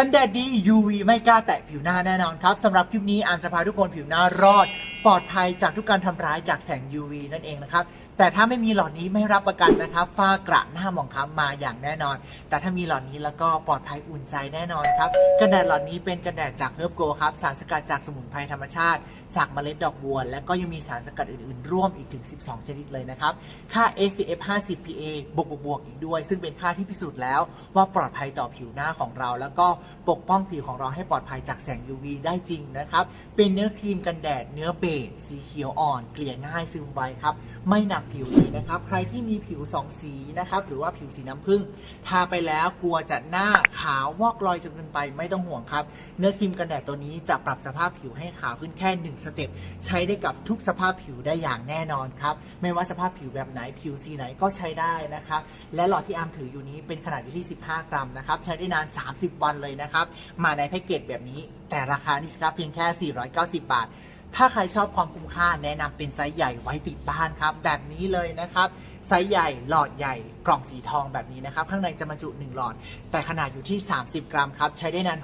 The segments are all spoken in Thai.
กันแดดดี UV ไม่กล้าแตะผิวหน้าแน่นอนครับสำหรับคลิปนี้อามจะพาทุกคนผิวหน้ารอด ปลอดภัยจากทุกการทำร้ายจากแสง UV นั่นเองนะครับ แต่ถ้าไม่มีหลอดนี้ไม่รับประกันนะครับ ฝ้ากระหน้าหมองคล้ำมาอย่างแน่นอน แต่ถ้ามีหลอดนี้แล้วก็ปลอดภัยอุ่นใจแน่นอนครับกันแดดหลอดนี้เป็นกันแดดจากเฮิร์บโกครับ สารสกัดจากสมุนไพรธรรมชาติ จากเมล็ดดอกบัว และก็ยังมีสารสกัดอื่นๆ ร่วมอีกถึง 12 ชนิดเลยนะครับ ค่า SPF 50 PA บวกบวกบวกอีกด้วย ซึ่งเป็นค่าที่พิสูจน์แล้ว ว่าปลอดภัยต่อผิวหน้าของเรา แล้วก็ปกป้องผิวของเราให้ปลอดภัยจากแสง UV ได้จริงนะครับ เป็นเนื้อครีมกันแดดเนื้อเบสสีเขียวอ่อนเกลี่ยง่ายซึมไวครับ ไม่หนักผิวเลยนะครับ ใครที่มีผิวสองสีนะครับ หรือว่าผิวสีน้ำผึ้งทาไปแล้วกลัวจะหน้าขาววอกรอยจนเกินไปไม่ต้องห่วงครับ เนื้อครีมกันแดดตัวนี้จะปรับสภาพผิวให้ขาวขึ้นแค่หนึ่งสเต็ปใช้ได้กับทุกสภาพผิวได้อย่างแน่นอนครับ ไม่ว่าสภาพผิวแบบไหนผิวสีไหนก็ใช้ได้นะครับ และหลอดที่อาร์มถืออยู่นี้เป็นขนาดอยู่ที่ 15 กรัมนะครับ ใช้ได้นาน 30 วันเลยนะครับ มาในแพ็กเกจแบบนี้ แต่ราคานี่สิครับเพียงแค่ 490 บาท ถ้าใครชอบความคุ้มค่าแนะนำเป็นไซส์ใหญ่ไว้ติดบ้านครับ แบบนี้เลยนะครับไซส์ใหญ่หลอดใหญ่กล่องสีทองแบบนี้นะครับ ข้างในจะบรรจุ 1 หลอด แต่ขนาดอยู่ที่ 30 กรัมครับ ใช้ได้นาน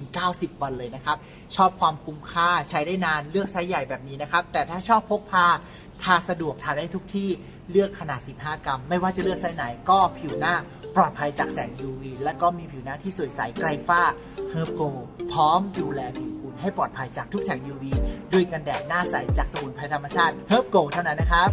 60-90 วันเลยนะครับ ชอบความคุ้มค่าใช้ได้นานเลือกไซส์ใหญ่แบบนี้นะครับ แต่ถ้าชอบพกพาทาสะดวกทาได้ทุกที่เลือกขนาด 15 กรัม ไม่ว่าจะเลือกไซส์ไหนก็ผิวหน้าปลอดภัยจากแสง UV และก็มีผิวหน้าที่สวยใสไกลฟ้าเฮิร์บโกพร้อมดูแลผิวคุณให้ปลอดภัยจากทุกแสง UV ด้วยกันแดดหน้าใสจากสมุนไพรธรรมชาติเฮิร์บโกเท่านั้นนะครับ